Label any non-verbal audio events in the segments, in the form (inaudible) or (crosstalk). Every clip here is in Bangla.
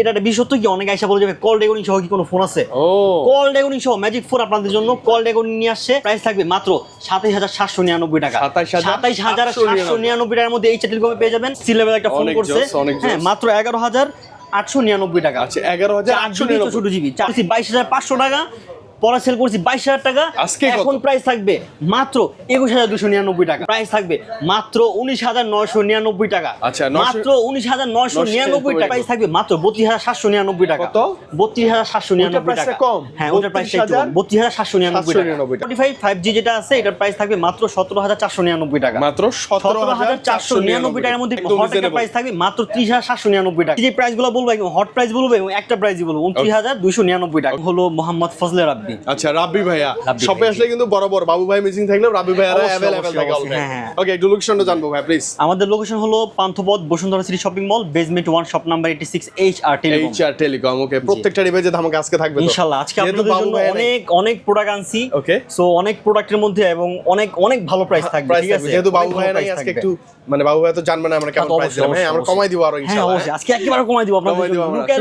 এটা একটা বিশেষত্ব কি অনেক আইসা বলে যাবে কল রেকর্ডিং সহ কি কোনো ফোন আছে? ও। কল রেকর্ডিং সহ ম্যাজিক ফোর আপনাদের জন্য কল রেকর্ডিং নিয়ে আসছে প্রাইস থাকবে মাত্র সাতাইশ হাজার সাতশো নিরানব্বই টাকা। 27,799 সাতাইশ হাজার সাতশো নিরানব্বই টাকার মধ্যে এই টেলিকমে পেয়ে যাবেন সি লেভেল একটা ফোন করছে। হ্যাঁ মাত্র এগারো হাজার আটশো নিরানব্বই টাকা। আছে এগারো হাজার আটশো চৌষট্টি জিবি চারশো বাইশ হাজার পাঁচশো টাকা। পরে সেল করছি বাইশ হাজার টাকা। আজকে এখন প্রাইস থাকবে মাত্র একুশ হাজার দুশো নিরানব্বই টাকা। প্রাইস থাকবে মাত্র উনিশ হাজার নয়শো নিরানব্বই টাকা। আচ্ছা, মাত্র উনিশ হাজার নয়শো নিরানব্বই টাকা প্রাইস থাকবে মাত্র বত্রিশ হাজার সাতশো নিরানব্বই টাকা। কত? বত্রিশ হাজার সাতশো নিরানব্বই টাকা। কম? হ্যাঁ ওটার প্রাইস 32,000 বত্রিশ হাজার সাতশো নিরানব্বই টাকা। ফোর্টি ফাইভ ফাইভ জি যেটা আছে এটার প্রাইস থাকবে মাত্র সতেরো হাজার চারশো নিরানব্বই টাকা। মাত্র সতেরো হাজার চারশো নিরানব্বই টাকার মধ্যে হট প্রাইস থাকবে মাত্র ত্রিশ হাজার সাতশো নিরানব্বই টাকা। যে প্রাইসগুলো বলব একদম হট প্রাইস বলব এবং একটা প্রাইস বলব উনত্রিশ হাজার দুইশো নিরানব্বই টাকা। হলো মোহাম্মদ ফজলে রাব্বি। আচ্ছা রাব্বি ভাইয়া শপে আসলে কিন্তু বরাবর বাবু ভাই মিসিং থাকলেও রাব্বি ভাইয়ারা অবশ্যই, থাকে অলরেডি হ্যাঁ, হ্যাঁ। ওকে একটু লোকেশনটা জানব ভাই প্লিজ আমাদের লোকেশন হলো Panthapath Bashundhara city shopping mall basement one shop number eighty six H R telecom HR telecom okay প্রত্যেকটা ডিভাইসে ধামাকা আজকে থাকবে তো? ইনশাল্লাহ আজকে আপনাদের জন্য অনেক অনেক প্রোডাক্ট আনছি। Okay. সো অনেক প্রোডাক্টের মধ্যে এবং অনেক অনেক ভালো প্রাইস থাকবে ঠিক আছে? যেহেতু বাবু ভাই নাই আজকে একটু মানে বাবু ভাই তো জানবে না আমরা কেমন প্রাইস দিলাম। হ্যাঁ আমরা কমাই দিব আরও হ্যাঁ ইনশাআল্লাহ আজকে একেবারে কমাই দিব আপনাদের কমাই দিব লুকায়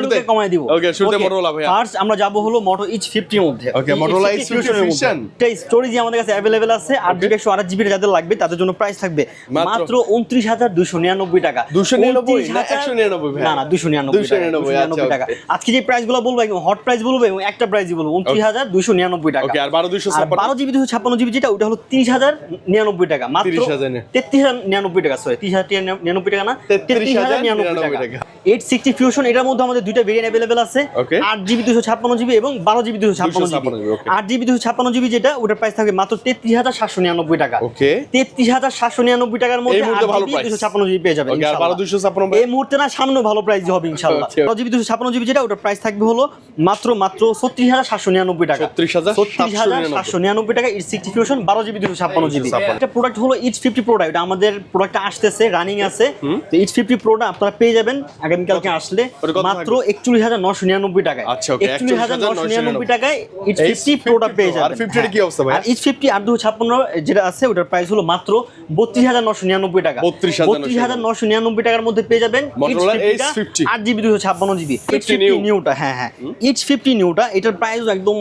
শুরুতে- Motorola ভাইয়া। ফার্স্ট আমরা যাব হলো মোটো ইচ 50 এর মধ্যে। Okay, Motorola H50 Fusion। এটা স্টোরেজ আমাদের কাছে अवेलेबल আছে 8 জিবি 128 জিবি যাদের লাগবে তাদের জন্য প্রাইস থাকবে মাত্র? মাত্র 29299 টাকা 299 না 29,000 199 ভাই না না 299 টাকা 299 299 টাকা আচ্ছা, আজকে যে প্রাইসগুলো বলবো একদম হট প্রাইস বলবো এবং একটা প্রাইসই বলবো 29299 টাকা ওকে আর 12 আর 256 বারো জিবি দুশো ছাপ্পান্ন জিবি যেটা ওটা হলো তিরিশ হাজার নিরানব্বই টাকা মাত্র 30,000 তেত্রিশ হাজার নিরানব্বই টাকা সরি তিরিশ হাজার নিরানব্বই টাকা না 33,099 টাকা এইট সিক্সটি ফিউশন এটার মধ্যে আমাদের দুইটা ভেরিয়েন্ট অ্যাভেলেবেল আছে Okay. আট জিবি দুশো ছাপ্পান্ন জিবি এবং বারো জিবি দুশো ছাপ্পান্ন জিবি 256 okay. আট জিবি দুশো ছাপ্পান্ন জিবি যেটা ওটার প্রাইস থাকবে মাত্র তেত্রিশ হাজার সাতশো নিরানব্বই টাকা। ওকে তেত্রিশ হাজার সাতশো নিরানব্বই টাকার মধ্যে আট জিবি দুশো ছাপ্পান্ন জিবি পেয়ে যাবেন ওকে আর 12 256 এই মুহূর্তে না সামনে ভালো প্রাইস হবে ইনশাল্লাহ। Okay, okay. বারো জিবি দুশো ছাপ্পান্ন জিবি যেটা ওটার প্রাইস থাকবে হলো মাত্র মাত্র ছত্রিশ হাজার সাতশো নিরানব্বই টাকা। 36,799 ছত্রিশ হাজার সাতশো নিরানব্বই টাকা ইট সিক্সটি ফিউশন বারো জিবি দুশো ছাপ্পান্ন জিবি। 256 প্রোডাক্ট হলো ইচ ফিফটি প্রোডাক্ট এটা আমাদের প্রোডাক্টটা আসতেছে রানিং আছে। তো ফিফটি প্রোডাক্ট আপনারা পেয়ে যাবেন আগামীকালকে আসলে মাত্র একচল্লিশ হাজার নশো নিরানব্বই টাকায়। আচ্ছা, একচল্লিশ হাজার নশো নিরানব্বই। টাকায় ইচ ফিফটি 50 পেয়ে যাবেন। 50 কি অবস্থা ভাই? আর ফিফটি আর দুশো ছাপ্পান্ন যেটা আছে ওটার প্রাইস হলো মাত্র বত্রিশ হাজার নশো নিরানব্বই টাকা। বত্রিশ হাজার নশো। নিরানব্বই টাকার মধ্যে পেয়ে যাবেন Motorola H50 টা, H50 আট জিবি দুশো ছাপ্পান্ন জিবি। এইচ ফিফটি নিউটা হ্যাঁ হ্যাঁ। এইচ ফিফটি নিউটা এটার প্রাইস একদম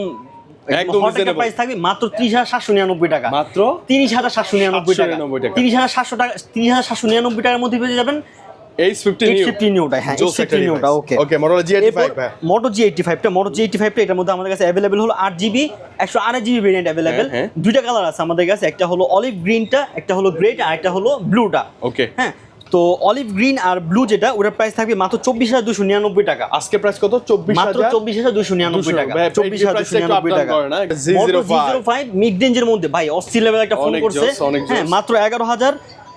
একদম। প্রাইস থাকবে মাত্র ত্রিশ হাজার সাতশো নিরানব্বই টাকা। মাত্র তিরিশ হাজার সাতশো নিরানব্বই টাকা। 799 টাকা। তিরিশ হাজার সাতশো টাকা তিরিশ হাজার সাতশো নিরানব্বই টাকার মধ্যে পেয়ে যাবেন এইচ ফিফটি ফিফটি নিউটা হ্যাঁ H fifty নিউটা okay okay Motorola G eighty five ভাই মোটো জি এইটি ফাইভটা মোটো জি এইটি ফাইভটা এটার মধ্যে আমাদের কাছে অ্যাভেলেবেল হলো আট জিবি একশো আট জিবি ভেরিয়েন্ট অ্যাভেলেবেল হ্যাঁ, দুইটা কালার আছে আমাদের কাছে একটা হলো অলিভ গ্রিনটা একটা হলো গ্রেট আর একটা হলো ব্লুটা ওকে হ্যাঁ তো অলিভ গ্রিন আর ব্লু যেটা ওটার প্রাইস থাকবে মাত্র চব্বিশ হাজার দুশো নিরানব্বই টাকা। আজকে প্রাইস কত? চব্বিশ মাত্র চব্বিশ হাজার দুশো নিরানব্বই টাকা চব্বিশ হাজার দুশো নিরানব্বই টাকা। করে না? মোটো Z05 জিরো ফাইভ মিড রেঞ্জের মধ্যে। ভাই অস্থির লেভেল একটা ফোন করছে। হ্যাঁ মাত্র এগারো হাজার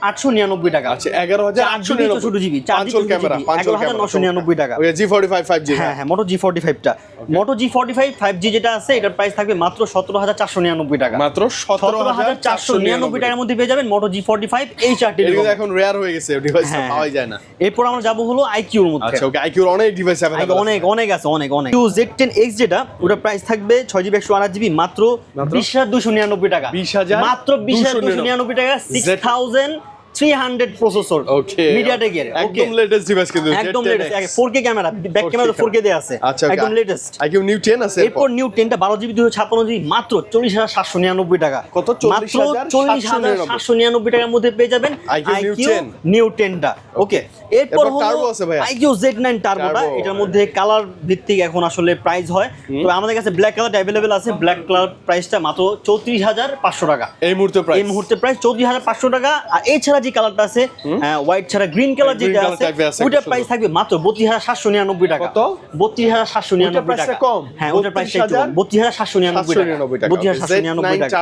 আটশো নিরানব্বই টাকা। আচ্ছা এগারো হাজার আটশো চৌষট্টি জিবি পাঁচল ক্যামেরা এগারো হাজার নশো নিরানব্বই টাকা। G forty five five G হ্যাঁ হ্যাঁ। মোটো G forty ফাইভটা moto G forty five five G যেটা আছে এটার প্রাইস থাকবে মাত্র সতেরো হাজার চারশো নিরানব্বই টাকা। মাত্র সতেরো হাজার হাজার চারশো নিরানব্বই টাকার মধ্যে পেয়ে যাবেন মোটো জি ফোর্টি ফাইভ এই চারটি এখন রেয়ার হয়ে গেছে ডিভাইস হ্যাঁ। পাওয়াই যায় না। এরপর আমরা যাব হলো আইকিউর মধ্যে। আচ্ছা ওকে আইকিউর অনেক ডিভাইস অনেক অনেক আছে অনেক অনেক। টু জেড টেন এক্স যেটা ওটার প্রাইস থাকবে ছয় জিবি একশো আট জিবি মাত্র? বিশ হাজার দুশো নিরানব্বই টাকা। 20,000 মাত্র বিশ হাজার দুশো নিরানব্বই টাকা six thousand three hundred processor okay মিডিয়াটেকের একদম লেটেস্ট ডিভাইস কিন্তু একদম latest four K camera back camera four K দেওয়া আছে আচ্ছা একদম লেটেস্ট আইকিউ নিউ 10 আছে এরপর নিউ টেনটা বারো জিবি দুশো ছাপ্পান্ন জিবি মাত্র চল্লিশ হাজার সাতশো নিরানব্বই টাকা। কত? 40,799 চল্লিশ হাজার সাতশো নিরানব্বই টাকার মধ্যে পেয়ে যাবেন IQ New 10 নিউ টেনটা ওকে এরপর Turbo আছে? আইকিউ জেড নাইন টার্বোটা এটার মধ্যে কালার ভিত্তিক এখন আসলে প্রাইস হয়। তো আমাদের কাছে ব্ল্যাক কালার অ্যাভেলেবেল আছে। ব্ল্যাক কালার প্রাইসটা মাত্র চৌত্রিশ হাজার পাঁচশো টাকা। এই মুহূর্তে প্রাইস এই মুহূর্তে প্রাইস চৌত্রিশ হাজার পাঁচশো টাকা। আর এছাড়া যে কালারটা আছে হোয়াইট ছাড়া গ্রিন কালার যেটা আছে ওটার প্রাইস থাকবে মাত্র বত্রিশ হাজার সাতশো নিরানব্বই টাকা। কত? বত্রিশ হাজার সাতশো নিরানব্বই টাকা। কম? হ্যাঁ ওটার প্রাইস একটু বত্রিশ হাজার সাতশো নিরানব্বই টাকা। 799 টাকা। বত্রিশ হাজার সাতশো নিরানব্বই টাকা।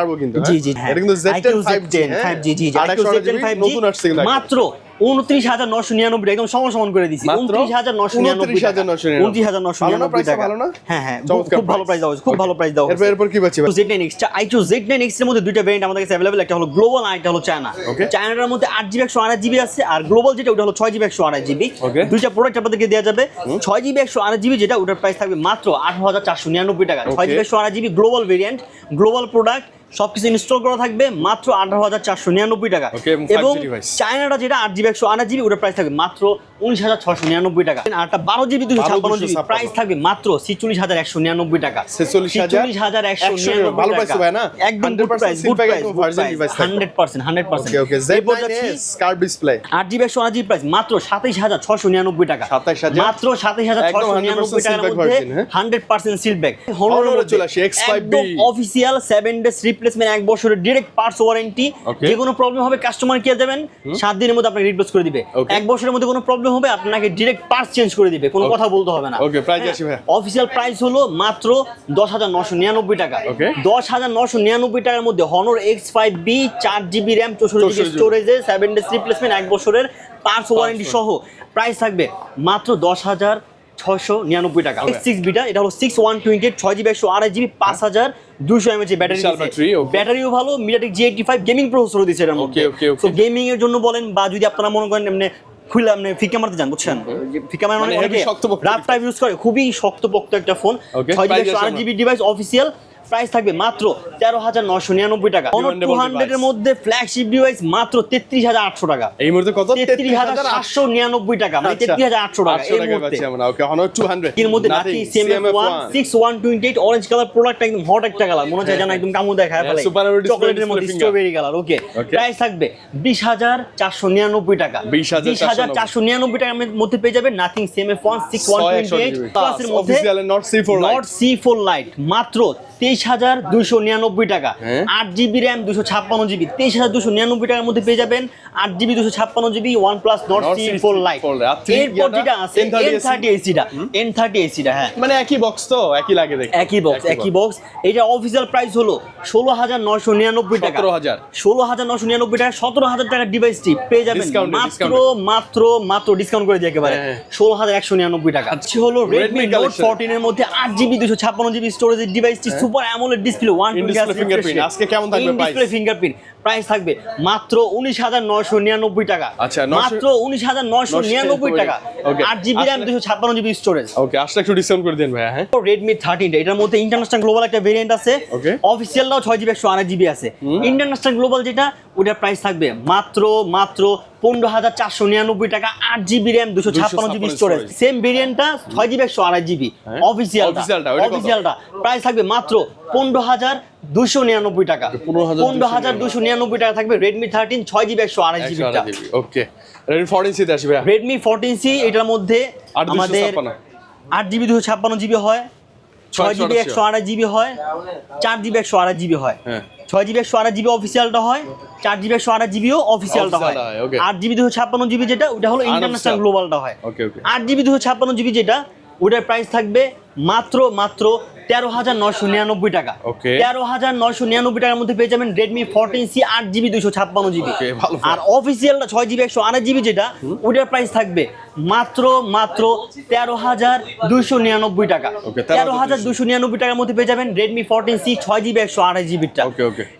জি হ্যাঁ? জি হ্যাঁ। এটা কিন্তু Z10 IQ 5G, হ্যাঁ? জি জি আর IQ 128 Z10 5G নতুন আসছে মাত্র উনত্রিশ হাজার নশো নিরানব্বই একদম সমান সমান করে দিচ্ছি উনত্রিশ হাজার নশো নিরানব্বই টাকা। 29,999 উনত্রিশ হাজার নশো নিরানব্বই টাকা। হ্যাঁ হ্যাঁ খুব ভালো প্রাইস দেওয়া খুব ভালো প্রাইস দেওয়া এরপর কি পাচ্ছি Z nine X iQOO Z nine এক্সের মধ্যে দুইটা আমাদের কাছে অ্যাভেলেবেল একটা হলো গ্লোবাল আর একটা হলো চায়না. চায়নাটার মধ্যে আট জিবি একশো আড়াই জিবি আছে আর গ্লোবাল যেটা ওটা হলো ছয় জিবি একশো আড়াই জিবি দুইটা প্রোডাক্ট আপনাদেরকে দেওয়া যাবে। ছয় জিবি একশো আড়াই জিবি যেটা ওটার প্রাইস থাকবে মাত্র আঠারো হাজার চারশো নিরানব্বই টাকা। ছয় জিবি একশো আড়াই GB global variant global product সবকিছু ইনস্টল করা থাকবে মাত্র আঠারো হাজার চারশো নিরানব্বই টাকা এবং 5G এবং device। চায়নাটা যেটা আট জিবি একশো আট জিবি ওটার প্রাইস থাকবে মাত্র উনিশ হাজার ছশো নিরানব্বই টাকা। আর একটা বারো জিবি দুশো ছাপ্পান্ন জিবি প্রাইস থাকবে মাত্র ছিচল্লিশ হাজার একশো নিরানব্বই টাকা। 46,000 হাজার একশো নিরানব্বই ভালো টাকা। ভাই না? একদম 100% প্রাইস গুড প্রাইস একদম virgin device থাকবে। Hundred percent hundred percent okay okay Z9s curve display আট জিবি একশো আট প্রাইস মাত্র সাতাইশ হাজার ছশো নিরানব্বই টাকা। 27,000 মাত্র সাতাইশ হাজার ছশো নিরানব্বই টাকার মধ্যে? হান্ড্রেড পার্সেন্ট সিল ব্যাগ Honor-এ চলে আসি, X5B official seven days replacement এক বছরের ডিরেক্ট পার্টস ওয়ারেন্টি যে কোনো প্রবলেম হবে কাস্টমার কেয়ার যাবেন সাত দিনের মধ্যে আপনাকে রিপ্লেস করে দিবে। এক বছরের মধ্যে কোনো প্রবলেম হবে আপনাকে ডিরেক্ট পার্টস চেঞ্জ করে দিবে কোনো কথা বলতে হবে না। Okay, price আসি ভাইয়া। অফিসিয়াল প্রাইস হলো মাত্র দশ হাজার নশো নিরানব্বই টাকা। নশো নিরানব্বই টাকার মধ্যে হনর এক্স ফাইভ বি চার জিবি র্যাম চৌষট্টি 64 জিবি GB স্টোরেজে সেভেন ডেজ রিপ্লেসমেন্ট এক বছরের পার্টস ওয়ারেন্টি সহ। প্রাইস থাকবে মাত্র দশ হাজার ছশো নিরানব্বই টাকা। Okay. সিক্স বিটা এটা হলো সিক্স ওয়ান টোয়েন্টি ছয় জিবি একশো আড়াই জিবি পাঁচ হাজার দুশো এমএচ ব্যাটারি বিশাল battery, okay. ব্যাটারিও ভালো MediaTek G eighty five gaming processor দিচ্ছে এটার মধ্যে। okay, okay. তো গেমিং এর জন্য বলেন বা যদি আপনারা মনে করেন এমনি খুলে আপনি ফিকা মারতে যান বুঝছেন? ফিকা মানে মানে শক্তপোক্ত রাফ টাইপ ইউজ করে খুবই শক্তপোক্ত একটা ফোন ছয় জিবি ডিভাইস অফিসিয়াল প্রাইস থাকবে মাত্র তেরো হাজার নশো নিরানব্বই টাকা। টু হান্ড্রেড এর মধ্যে ফ্ল্যাগশিপ ডিভাইস মাত্র তেত্রিশ হাজার আটশো টাকা। এই মুহূর্তে কত? তেত্রিশ হাজার সাতশো নিরানব্বই টাকা মানে তেত্রিশ হাজার আটশো টাকা এই মুহূর্তে। পাচ্ছি আমরা। ওকে হনর 200 এর মধ্যে CMF one six one twenty eight orange colour product একদম হট একটা কালার মনে হচ্ছে যেন একদম কামু দেখায় ফেলে। চকলেটের মধ্যে স্ট্রবেরি কালার ওকে প্রাইস থাকবে বিশ হাজার চারশো নিরানব্বই টাকা। 20,490 চারশো নিরানব্বই টাকার মধ্যে পেয়ে যাবেন Nothing CMF one six one twenty eight প্লাসের মধ্যে official not C4 not C four lite মাত্র তেইশ হাজার দুইশো নিরানব্বই টাকা। হ্যাঁ। আট জিবি র্যাম দুশো ছাপ্পান্ন জিবি। তেইশ হাজার দুশো নিরানব্বই টাকার মধ্যে পেয়ে যাবেন আট জিবি দুশো ছাপ্পান্ন GB OnePlus not C four lite এরপর যেটা আছে এন থার্টি এসিটা এন থার্টি এসিটা হ্যাঁ। মানে একই বক্স তো? একই লাগে একই বক্স একই বক্স এটা অফিসিয়াল প্রাইস হলো ষোলো হাজার নশো নিরানব্বই টাকা। 17,000 ষোলো হাজার নশো নিরানব্বই টাকা সতেরো হাজার টাকার ডিভাইসটি পেয়ে যাবেন মাত্র মাত্র মাত্র ডিসকাউন্ট করে দিয়ে একেবারে। হ্যাঁ। ষোলো হাজার একশো নিরানব্বই টাকা। আচ্ছা হলো রেডমি নোট collection। ফোরটিন এর মধ্যে আট জিবি দুশো ছাপ্পান্ন জিবি স্টোরেজের ডিভাইসটি super AMOLED display one display fingerprint. আজকে কেমন থাকবে ভাই ডিসপ্লে ফিঙ্গারপ্রিন্ট প্রাইস থাকবে মাত্র উনিশ হাজার নয়শো নিরানব্বই টাকা। আচ্ছা, মাত্র উনিশ হাজার নয়শো নিরানব্বই টাকা। আট জিবি র্যাম দুশো ছাপ্পান্ন জিবি স্টোরেজ ওকে আসলে একটু ডিসকাউন্ট করে দেন ভাইয়া হ্যাঁ। রেডমি থার্টিন এটার মধ্যে ইন্টারন্যাশনাল গ্লোবাল একটা ভেরিয়েন্ট আছে। Okay. অফিসিয়ালটাও ছয় জিবি একশো আড়াই জিবি আছে। ইন্টারন্যাশনাল গ্লোবাল যেটা ওটার প্রাইস থাকবে মাত্র মাত্র পনেরো হাজার চারশো নিরানব্বই টাকা আট জিবি র্যাম দুশো ছাপ্পান্ন জিবি স্টোরেজ সেম ভেরিয়েন্টটা ছয় জিবি একশো আড়াই জিবি। অফিসিয়ালটা Officialটা, অফিসিয়ালটা প্রাইস থাকবে মাত্র পনেরো হাজার দুশো নিরানব্বই টাকা। পনেরো হাজার দুশো নিরানব্বই। টাকা থাকবে। রেডমি থার্টিন ছয় জিবি একশো আড়াই জিবি ওকে রেডমি 14 সিতে আসি ভাইয়া রেডমি ফোরটিন সি এটার মধ্যে আমাদের আট জিবি দুশো ছাপ্পান্ন জিবি হয়। ছয় জিবি একশো আড়াই জিবি হয়। চার জিবি একশো আড়াই জিবি হয়। হ্যাঁ। ছয় জিবি একশো আড়াই জিবি অফিসিয়ালটা হয়। চার জিবি একশো আড়াই জিবিও অফিসিয়ালটা হয়। হয়, আট জিবি দুশো ছাপ্পান্ন জিবি যেটা ওটা হলো ইন্টারন্যাশনাল গ্লোবালটা হয়। আট জিবি দুশো ছাপ্পান্ন জিবি যেটা ওটার প্রাইস থাকবে মাত্র মাত্র তেরো হাজার নয়শো নিরানব্বই টাকা। তেরো হাজার নয়শো নিরানব্বই টাকার মধ্যে পেয়ে যাবেন রেডমি ফোরটিন সি আট জিবি দুশো ছাপ্পান্ন জিবি। আর অফিসিয়ালটা ছয় জিবি একশো আড়াই জিবি যেটা ওটার প্রাইস থাকবে মাত্র মাত্র তেরো হাজার দুশো নিরানব্বই টাকা। তেরো হাজার দুশো নিরানব্বই টাকার মধ্যে পেয়ে যাবেন রেডমি ফোরটিন সি ছয় জিবি একশো আড়াই জিবিটা.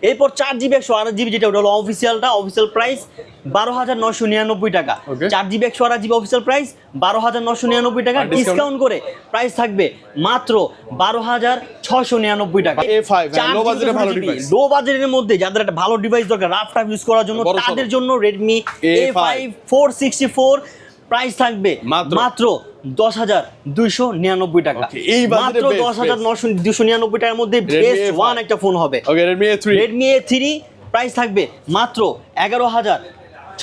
এরপর চার জিবি একশো আড়াই জিবি যেটা ওটা হলো অফিসিয়ালটা অফিসিয়াল প্রাইস বারো হাজার নশো নিরানব্বই টাকা. চার জিবি একশো আড়াই জিবি অফিসিয়াল প্রাইস বারো হাজার নশো নিরানব্বই টাকা। ডিসকাউন্ট করে প্রাইস থাকবে মাত্র বারো হাজার ছশো নিরানব্বই টাকা। A5, low budget এ ভালো device। লো বাজেটের মধ্যে যাদের একটা ভালো ডিভাইস দরকার রাফ টাফ ইউজ করার জন্য তাদের জন্য Redmi A five four sixty four price থাকবে মাত্র? দশ হাজার দুইশো নিরানব্বই টাকা। এই মাত্র দশ হাজার নশো দুশো নিরানব্বই টাকার মধ্যে বেস্ট ওয়ান একটা ফোন হবে। Redmi A3 Redmi A three price থাকবে মাত্র এগারো হাজার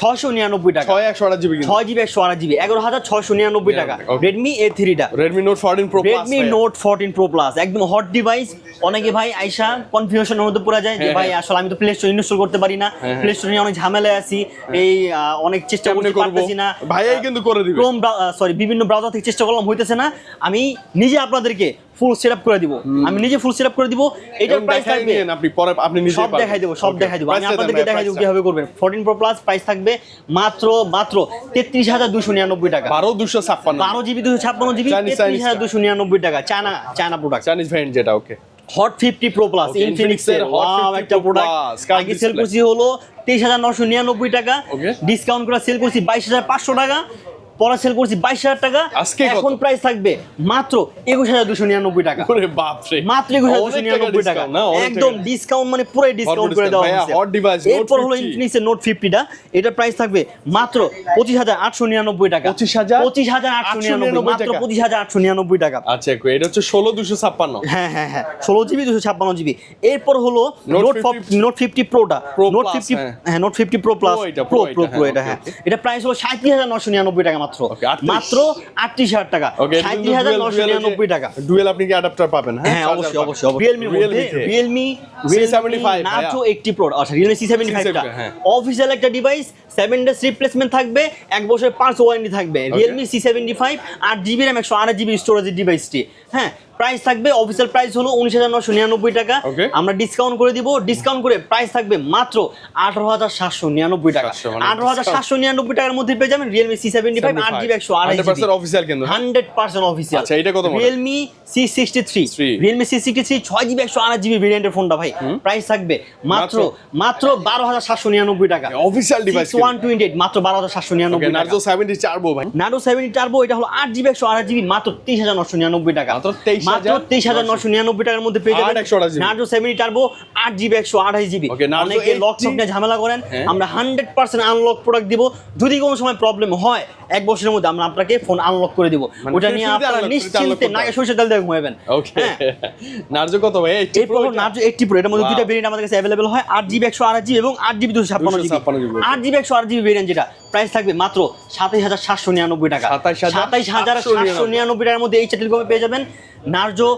ছশো নিরানব্বই টাকা। 6128 জিবি ছয় জিবি একশো আড়াই জিবি। এগারো হাজার ছশো নিরানব্বই টাকা। রেডমি এ থ্রিটা Redmi note 14 pro Redmi note fourteen pro plus একদম হট ডিভাইস অনেকে ভাই আইসা কনফিউশনের মধ্যে পড়ে যায় যে হ্যাঁ, ভাই হ্যাঁ। আসলে আমি তো প্লে স্টোর ইনস্টল করতে পারি না। হ্যাঁ, প্লে স্টোর নিয়ে অনেক ঝামেলায় আছি। এই অনেক চেষ্টা করতে পারতেছি না। ভাইয়াই কিন্তু করে দিবে। ক্রোম সরি বিভিন্ন ব্রাউজার থেকে চেষ্টা করলাম হইতেছে না। আমি নিজে আপনাদেরকে ফুল সেট করে দিব। আমি নিজে ফুল সেট করে দিব এটার প্রাইস থাকবে আপনি পরে আপনি নিজে সব দেখাই দেবো সব দেখাই দেবো। আমি আপনাদেরকে দেখাই দেবো কীভাবে করবেন। ফোরটিন প্রো প্লাস প্রাইস থাকবে মাত্র মাত্র তেত্রিশ হাজার দুশো নিরানব্বই টাকা। বারো দুশো ছাপ্পান্ন। বারো জিবি দুশো ছাপ্পান্ন জিবি Chinese- তেত্রিশ হাজার Chinese দুশো নিরানব্বই টাকা China China product Chinese variant যেটা okay hot fifty pro plus Infinix এর এর Hot Wow, 50 একটা প্রোডাক্ট আগে সেল। করছি হলো তেইশ হাজার নশো নিরানব্বই টাকা. ডিসকাউন্ট করে সেল করছি বাইশ হাজার পাঁচশো টাকা। পরে সেল করছি বাইশ হাজার টাকা। আজকে এখন প্রাইস থাকবে মাত্র একুশ হাজার দুশো নিরানব্বই টাকা। ওরে বাপ মাত্র একুশ হাজার দুশো নিরানব্বই টাকা। একদম ডিসকাউন্ট মানে পুরোই ডিসকাউন্ট করে দেওয়া হয়েছে। এরপর হলো ইনফিনিক্স নোট ফিফটিটা এটার প্রাইস থাকবে মাত্র পঁচিশ হাজার আটশো নিরানব্বই টাকা। 25,000? পঁচিশ হাজার আটশো নিরানব্বই মাত্র পঁচিশ হাজার আটশো নিরানব্বই টাকা। আচ্ছা এটা হচ্ছে ষোলো দুশো ছাপ্পান্ন। হ্যাঁ হ্যাঁ হ্যাঁ ষোলো জিবি দুশো ছাপ্পান্ন জিবি। এরপর হলো নোট নোট ফিফটি প্রোটা নোট ফিফটি হ্যাঁ। হ্যাঁ note fifty pro plus pro pro pro হ্যাঁ, এটা হ্যাঁ। এটা প্রাইস হলো সাঁত্রিশ হাজার নশো নিরানব্বই টাকা মাত্র। 38 মাত্র আটত্রিশ হাজার টাকা। সাঁত্রিশ হাজার নশো নিরানব্বই টাকা। ডুয়েল আপনি কি অ্যাডাপ্টার পাবেন হ্যাঁ? অবশ্যই অবশ্যই রিয়েলমি রিয়েলমি রিয়েলমি C75 নাচো একটি প্রো আচ্ছা রিয়েলমি সি সেভেন্টি ফাইভটা হ্যাঁ। অফিসিয়াল একটা ডিভাইস সেভেন ডেজ রিপ্লেসমেন্ট থাকবে এক বছরের পাঁচ ওয়ারেন্টি থাকবে। রিয়েলমি সি সেভেন্টি ফাইভ আট জিবি র্যাম একশো আট জিবি স্টোরেজের ডিভাইসটি হ্যাঁ? প্রাইস থাকবে অফিসিয়াল প্রাইস হলো উনিশ হাজার নশো নিরানব্বই টাকা। আমরা ডিসকাউন্ট করে দিব ডিসকাউন্ট করে প্রাইস থাকবে মাত্র আঠারো হাজার সাতশো নিরানব্বই টাকা। 700 মানে আঠারো হাজার সাতশো নিরানব্বই টাকার মধ্যে পেয়ে যাবেন রিয়েলমি সি সেভেন্টি ফাইভ আট জিবি একশো আড়াই অফিসিয়াল কিন্তু। হান্ড্রেড পার্সেন্ট অফিসিয়াল আচ্ছা, এটা কত? Realme C sixty three. Realme C sixty three ছয় জিবি একশো আট জিবি ভেরিয়েন্টের ফোনটা ভাই। প্রাইস থাকবে মাত্র মাত্র? বারো হাজার সাতশো নিরানব্বই টাকা। Official device one twenty eight মাত্র বারো হাজার সাতশো নিরানব্বই নার্জো 70 চারবো ভাই। নাডো সেভেন্টি টার্বো এটা হলো আট জিবি একশো আট জিবি মাত্র তেইশ হাজার নশো নিরানব্বই টাকা। মাত্র 23,999 মাত্র তেইশ হাজার নশো নিরানব্বই টাকার মধ্যে পেয়ে যাবেন নার্জো সেভেন্টি টার্বো আট জিবি একশো আঠাশ জিবি অনেকে লক 80 নিয়ে ঝামেলা করেন হ্যাঁ। আমরা হান্ড্রেড পার্সেন্ট আনলক প্রোডাক্ট দিব। যদি কোনো সময় প্রবলেম হয় এক বছরের মধ্যে আমরা আপনাকে ফোন আনলক করে দিব। মানে ওটা নিয়ে আপনারা নিশ্চিন্তে নাকে। সরষে তেল দিয়ে ঘুমাবেন। ওকে হ্যাঁ। (laughs) নার্জো কত ভাই? এই হলো নার্জো এইটটি প্রো এটার মধ্যে. দুইটা ভেরিয়েন্ট আমাদের কাছে অ্যাভেলেবল হয়। আট জিবি একশো আট জিবি এবং আট জিবি দুশো ছাপ্পান্ন জিবি 256 আট জিবি একশো আট জিবি ভেরিয়েন্ট যেটা প্রাইস থাকবে মাত্র সাতাইশ হাজার সাতশো নিরানব্বই টাকা। 27,799 সাতাইশ হাজার সাতশো নিরানব্বই। টাকার মধ্যে এই টেলিকমে পেয়ে যাবেন। নার্জো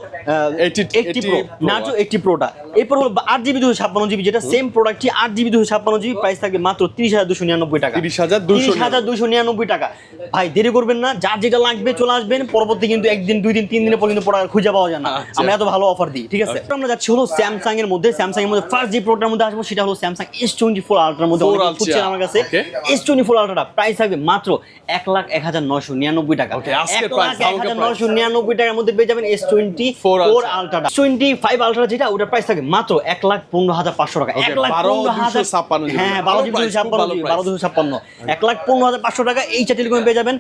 80 প্রো নার্জো এইটটি প্রোটা এরপর হলো আট জিবি দুশো ছাপ্পান্ন জিবি যেটা সেম প্রোডাক্টটি আট জিবি দুশো ছাপ্পান্ন জিবি প্রাইস থাকবে মাত্র তিরিশ হাজার দুশো নিরানব্বই টাকা 30,299 তিরিশ হাজার দুশো নিরানব্বই টাকা ভাই দেরি করবেন না যার যেটা লাগবে চলে আসবেন পরবর্তী কিন্তু একদিন দুই দিন তিন দিনের পর কিন্তু প্রোডাক্ট খুঁজে পাওয়া যায় না আচ্ছা। আমরা এত ভালো অফার দিই ঠিক আছে আমরা যাচ্ছি হলো স্যামসাং এর মধ্যে স্যামসাং এর মধ্যে ফার্স্ট যে প্রোডাক্টের মধ্যে আসব সেটা হলো স্যামসাং এস টোয়েন্টি ফোর আলট্রার মধ্যে 4 অনেকে Ultra, খুঁজছেন আমার কাছে. এস টোয়েন্টি ফোর আলট্রাটা প্রাইস থাকবে মাত্র এক লাখ এক হাজার নয়শো নিরানব্বই টাকা এক লাখ এক হাজার। নয়শো নিরানব্বই টাকার মধ্যে পেয়ে যাবেন এস টোয়েন্টি 4 ফোর। আলট্রাটা টোয়েন্টি ফাইভ আলট্রা যেটা ওটার প্রাইস থাকবে মাত্র এক লাখ পনেরো হাজার পাঁচশো টাকা। এক লাখ পনেরো হাজার 256 হ্যাঁ বারো জিবি ছাপ্পান্ন। বারো দুশো ছাপ্পান্ন। এক লাখ পনেরো হাজার পাঁচশো টাকা এই চারটি পেয়ে যাবেন।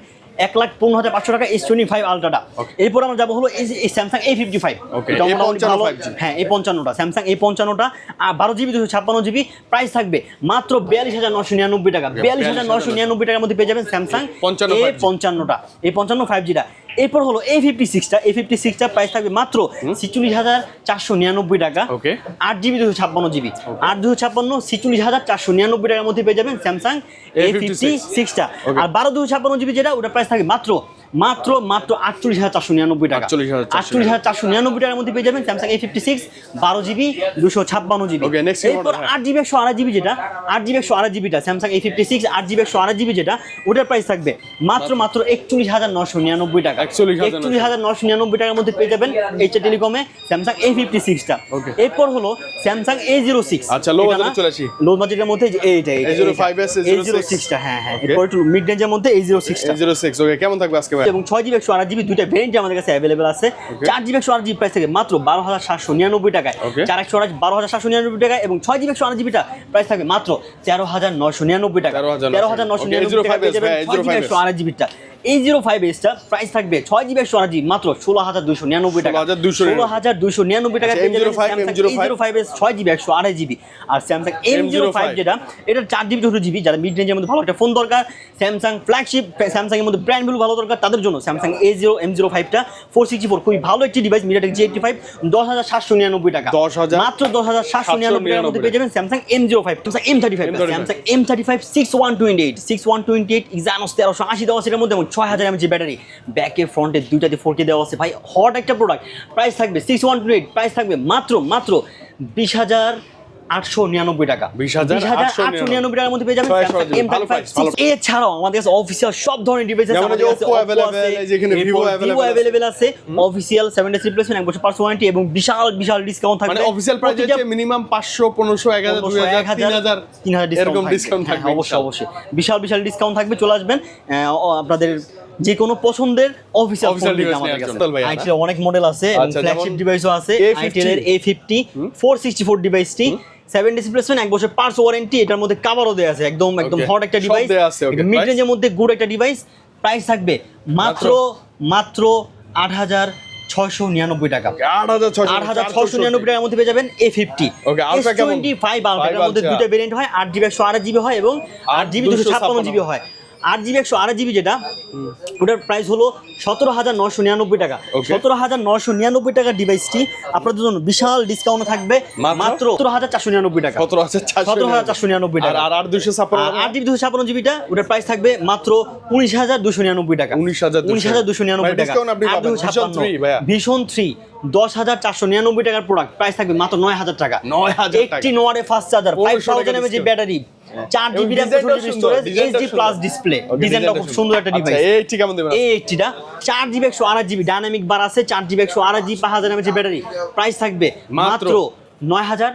এক লাখ পনেরো হাজার পাঁচশো টাকা এস টোয়েন্টি ফাইভ আলট্রাটা এরপর আমরা যাব হলো এই Samsung A fifty five Okay, এটা মোটামুটি A55 ভালো। 5G হ্যাঁ এই পঞ্চান্নটা স্যামসাং এই পঞ্চান্নটা। আর বারো জিবি দুশো ছাপ্পান্ন জিবি প্রাইস থাকবে মাত্র বিয়াল্লিশ হাজার নশো নিরানব্বই টাকা। বিয়াল্লিশ হাজার নশো নিরানব্বই টাকার মধ্যে পেয়ে যাবেন স্যামসাং 55 এ পঞ্চান্নটা। এই পঞ্চান্ন ফাইভ জিটা এরপর হলো এ ফিফটি সিক্সটা এ ফিফটি সিক্সটা প্রাইস থাকবে মাত্র ছিচল্লিশ হাজার চারশো নিরানব্বই টাকা। ওকে। আট জিবি দুশো ছাপ্পান্ন জিবি। আট দুশো ছাপ্পান্ন ছিচল্লিশ হাজার চারশো নিরানব্বই টাকার মধ্যে পেয়ে যাবেন স্যামসাং এ ফিফটি সিক্সটা আর বারো দুশো ছাপ্পান্ন জিবি যেটা ওটা প্রাইস থাকবে মাত্র মাত্র মাত্র আটচল্লিশ হাজার চারশো নিরানব্বই টাকা। 48,499 আটচল্লিশ হাজার চারশো নিরানব্বই টাকার মধ্যে পেয়ে যাবেন স্যামসাং এ ফিফটি সিক্স বারো জিবি দুশো ছাপ্পান্ন জিবি এরপর। আট জিবি একশো আড়াই জিবি যেটা আট জিবি একশো আড়াই জিবিটা স্যামসাং এ ফিফটি সিক্স আট জিবি একশো আড়াই জিবি যেটা ওটার প্রাইস থাকবে মাত্র মাত্র একচল্লিশ হাজার নশো নিরানব্বই টাকা। 41,999 একচল্লিশ হাজার নশো নিরানব্বই টাকার মধ্যে পেয়ে যাবেন এইচএ টেলিকমে স্যামসাং এ ফিফটি সিক্সটা এরপর হলো স্যামসাং এ জিরো সিক্স আচ্ছা, budget চলে আসি। লো বাজেটের মধ্যে এইটা A05s, এ জিরো সিক্সটা হ্যাঁ হ্যাঁ। এরপর একটু মিড রেঞ্জের মধ্যে এ জিরো সিক্সটা জিরো সিক্স ওকে কেমন থাকবে আজকে এবং ছয় জিবি একশো আট জিবি দুইটা ভেরিয়েন্ট আমাদের কাছে অ্যাভেলেবেল আছে। চার জিবি একশো আট জিবি প্রাইস থেকে মাত্র বারো হাজার সাতশো নিরানব্বই টাকায়. চার একশো আট বারো হাজার সাতশো নিরানব্বই টাকা এবং ছয় জিবি একশো আট জিবিটা প্রাইস থাকবে মাত্র তেরো হাজার নয়শো নিরানব্বই টাকা তেরো হাজার নশো নিরানব্বই টাকা 05S পেয়ে যাবেন ভাই, ছয় জিবি 05S একশো আট জিবিটা এই জিরো ফাইভ এসটা প্রাইস থাকবে ছয় জিবি একশো জিবি মাত্র ষোলো হাজার দুশো নিরানব্বই টাকা। 16,299 ষোলো হাজার দুশো নিরানব্বই টাকা পেয়ে যাবেন M05, স্যামসাং M05 এই জিরো ফাইভ এস ছয় জিবি একশো আড়াই জিবি আর স্যামসাং এম জিরো ফাইভ যেটা এটা চার জিবি চৌষট্টি জিবি যারা মিড রেঞ্জের মধ্যে ভালো একটা ফোন দরকার। স্যামসাং ফ্ল্যাগশিপ স্যামসাং এর মধ্যে ব্র্যান্ড ভ্যালু ভালো দরকার তাদের জন্য Samsung A zero M zero ফাইভটা four sixty four খুবই ভালো একটি device MediaTek G eighty five দশ হাজার সাতশো নিরানব্বই টাকা। 10,000 মাত্র দশ হাজার সাতশো নিরানব্বই টাকার মধ্যে পেয়ে যাবেন Samsung M zero five Samsung M thirty five M35 Samsung M thirty five six one twenty eight six one twenty eight exams তেরোশো আশি দেওয়া আছে এর মধ্যে ছয় হাজার এমএচি ব্যাটারি। ব্যাকে ফ্রন্টে দুইটাতে ফোর কে দেওয়া আছে। ভাই হট একটা প্রোডাক্ট প্রাইস থাকবে six one two eight price থাকবে মাত্র মাত্র বিশ হাজার আটশো নিরানব্বই টাকা। 20,899 নিরানব্বই টাকার মধ্যে পেয়ে যাবেন এম এছাড়াও আমাদের কাছে অফিসিয়াল সব ধরনের ডিভাইস available, আছে, অফিসিয়াল সেভেন ডেজ রিপ্লেসমেন্ট এক বছর পার্স ওয়ারেন্টি এবং বিশাল বিশাল ডিসকাউন্ট থাকবে। মানে অফিসিয়াল প্রাইস হচ্ছে মিনিমাম পাঁচশো পনেরোশো এক হাজার দুই হাজার তিন হাজার তিন হাজার ডিসকাউন্ট ডিসকাউন্ট থাকবে। অবশ্যই অবশ্যই। বিশাল বিশাল ডিসকাউন্ট থাকবে চলে আসবেন। আপনাদের যে কোনো পছন্দের অফিসিয়াল দিতে device আমাদের কাছে। আইটেলের অনেক মডেল আছে আচ্ছা, ফ্ল্যাগশিপ যেমন ডিভাইসও আছে A50 আইটেলের A fifty four sixty four ডিভাইসটি সেভেন ডিসপ্লেসমেন্ট এক বছর পার্স ওয়ারেন্টি এটার মধ্যে কাভারও দেওয়া আছে একদম একদম হট একটা ডিভাইস মিড রেঞ্জের মধ্যে গুড একটা ডিভাইস প্রাইস থাকবে মাত্র মাত্র? আট হাজার ছয়শো নিরানব্বই টাকা। আট হাজার ছয়শো আট হাজার ছশো নিরানব্বই টাকার মধ্যে পেয়ে যাবেন এ ফিফটি? টোয়েন্টি ফাইভ আলট্রার মধ্যে আচ্ছা। দুটো ভেরিয়েন্ট হয় আট জিবি একশো আট জিবি হয় এবং আট জিবি দুশো ছাপ্পান্ন জিবি হয়। আট জিবি একশো আট জিবি যেটা ওটার প্রাইস হলো সতেরো হাজার নশো নিরানব্বই টাকা। সতেরো হাজার নশো নিরানব্বই টাকার ডিভাইসটি আপনাদের জন্য বিশাল ডিসকাউন্ট থাকবে। মাত্র? সতেরো হাজার চারশো নিরানব্বই টাকা। সতেরো হাজার সতেরো হাজার চারশো নিরানব্বই টাকা। আর আর দুশো ছাপ্পান্ন আট জিবি দুশো ছাপ্পান্ন জিবিটা ওটার প্রাইস থাকবে মাত্র উনিশ হাজার দুশো নিরানব্বই টাকা। 19,200 উনিশ হাজার দুশো নিরানব্বই টাকা। দুশো ভীষণ ছাপ্পান্ন ভীষণ থ্রি দশ হাজার চারশো নিরানব্বই টাকার প্রোডাক্ট প্রাইস থাকবে মাত্র নয় হাজার টাকা। 9,000 টাকা। এইটটি নোয়ারে fast charger five thousand MAG. Battery চার GB RAM storage HD plus display ডিজাইনটা খুব সুন্দর একটা আচ্ছা, ডিভাইস এই ঠিক আমাদের এই এইটটিটা চার জিবি একশো আড়াই জিবি ডাইনামিক বার আছে চার জিবি একশো আড়াই জিবি পাঁচ হাজার এমএচ ব্যাটারি প্রাইস থাকবে মাত্র মাত্র নয় হাজার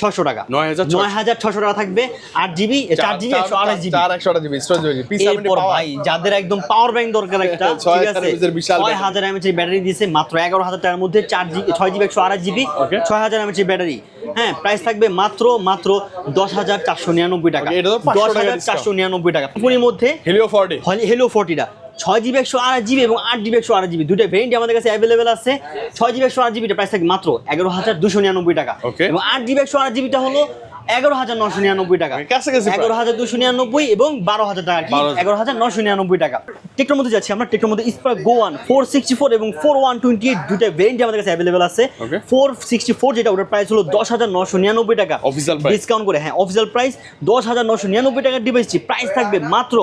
ছশো টাকা। 9,600 নয় হাজার ছশো টাকা থাকবে আট জিবি চার জিবি একশো আড়াই জিবি চার একশো আট জিবি এরপর ভাই যাদের একদম পাওয়ার ব্যাংক দরকার (laughs) একটা ছয় ঠিক হাজার আছে ছয় এমএচ ব্যাটারি দিয়েছে মাত্র এগারো হাজার টাকার মধ্যে চার জিবি ছয় জিবি একশো আড়াই জিবি ছয় হাজার এমএচ ব্যাটারি হ্যাঁ প্রাইস থাকবে মাত্র মাত্র দশ হাজার চারশো নিরানব্বই টাকা। Okay, এটা তো 500 দশ হাজার চারশো নিরানব্বই টাকা। মধ্যে হেলিও ফর্টি হেলো ফোর্টিটা ছয় জিবি একশো আড়াই জিবি এবং আট জিবি একশো আড়াই জিবি। দুটো ভেরিয়েন্ট আমাদের কাছে অ্যাভেলেবেল আছে। ছয় জিবি একশো আট জিবিটা প্রাইস থাকে মাত্র এগারো হাজার দুশো নিরানব্বই টাকা। এবং আট জিবি একশো আট জিবিটা হলো এগারো হাজার নশো নিরানব্বই টাকা। এগারো হাজার দুশো নিরানব্বই এবং বারো হাজার টাকা কি। এগারো হাজার নশো নিরানব্বই টাকা। টেকনোর মধ্যে যাচ্ছি আমরা। টেকনোর মধ্যে Spark Go one four sixty four এবং ফোর ওয়ান টোয়েন্টি এইট দুটো ভেরিয়েন্ট আমাদের কাছে অ্যাভেলেবেল আছে। ফোর সিক্সটি ফোর যেটা ওটার প্রাইস হলো দশ হাজার নশো নিরানব্বই টাকা। Price। ডিসকাউন্ট করে হ্যাঁ অফিসিয়াল প্রাইস দশ হাজার নশো নিরানব্বই টাকার ডিভাইসটি প্রাইস থাকবে মাত্র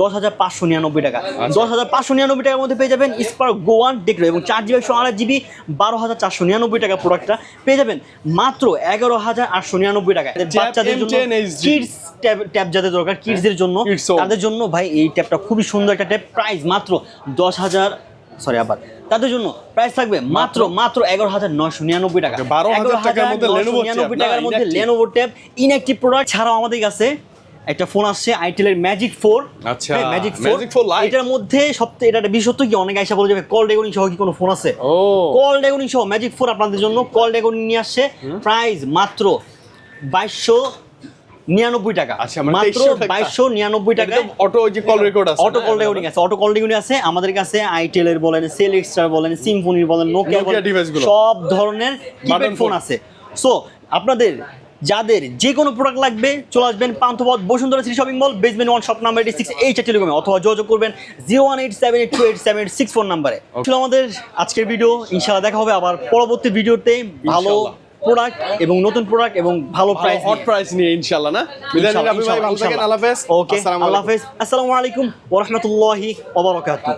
দশ হাজার পাঁচশো নিরানব্বই টাকা। আচ্ছা। দশ হাজার পাঁচশো নিরানব্বই টাকার মধ্যে পেয়ে যাবেন স্পার্ক গো ওয়ান টেকনো এবং চার জিবি একশো আড়াই জিবি বারো হাজার চারশো নিরানব্বই টাকা প্রোডাক্টটা পেয়ে যাবেন মাত্র এগারো হাজার আটশো নিরানব্বই টাকা বাচ্চাদের জন্য কিডস ট্যাব যাদের দরকার কিডসদের জন্য তাদের জন্য ভাই এই ট্যাবটা খুবই সুন্দর একটা ট্যাব প্রাইস মাত্র দশ হাজার সরি আবার তাদের জন্য প্রাইস থাকবে মাত্র? মাত্র এগারো হাজার নয়শো নিরানব্বই টাকা। 12,000 টাকার মধ্যে নিরানব্বই টাকার মধ্যে লেনোভো ট্যাব ইনঅ্যাক্টিভ প্রোডাক্ট ছাড়াও আমাদের কাছে একটা ফোন আসছে আইটেলের ম্যাজিক ফোর আচ্ছা, ম্যাজিক Magic 4 Lite। এটার মধ্যে সবথেকে এটা বিশেষত্ব কি? অনেক আইসা বলে যাবে কল রেকর্ডিং সহ কি কোনো ফোন আছে? কল রেকর্ডিং সহ ম্যাজিক ফোর আপনাদের জন্য কল রেকর্ডিং নিয়ে আসছে। প্রাইস মাত্র বাইশশো নিরানব্বই টাকা। আচ্ছা, মানে মাত্র 2300 বাইশশো নিরানব্বই টাকা। অটো ওই যে কল রেকর্ড আছে অটো কল রেকর্ডিং আছে অটো কল রেকর্ডিং আছে আমাদের কাছে আইটেলের বলেন সেল এক্সট্রা বলেন সিম্ফনির বলেন নোকিয়া সব ধরনের কিপ্যাড ফোন আছে। সো আপনাদের যাদের যে কোনো প্রোডাক্ট লাগবে চলে আসবেন Panthapath Bashundhara city shopping mall basement one shop number eighty six eight টেলিকমে অথবা যোগাযোগ করবেন zero one eight seven eight two eight seven eight six four নাম্বারে আমাদের আজকের ভিডিও ইনশাআল্লাহ দেখা হবে আবার পরবর্তী ভিডিওতে ভালো। প্রোডাক্ট এবং নতুন প্রোডাক্ট এবং ভালো প্রাইস হট প্রাইস নিয়ে। ইনশাআল্লাহ না? বিদায় নিলাম ভাই ভালো থাকেন আল্লাহ হাফেজ। ওকে আল্লাহ হাফেজ। আসসালামু আলাইকুম ওয়া রাহমাতুল্লাহি ওয়া বারাকাতুহু।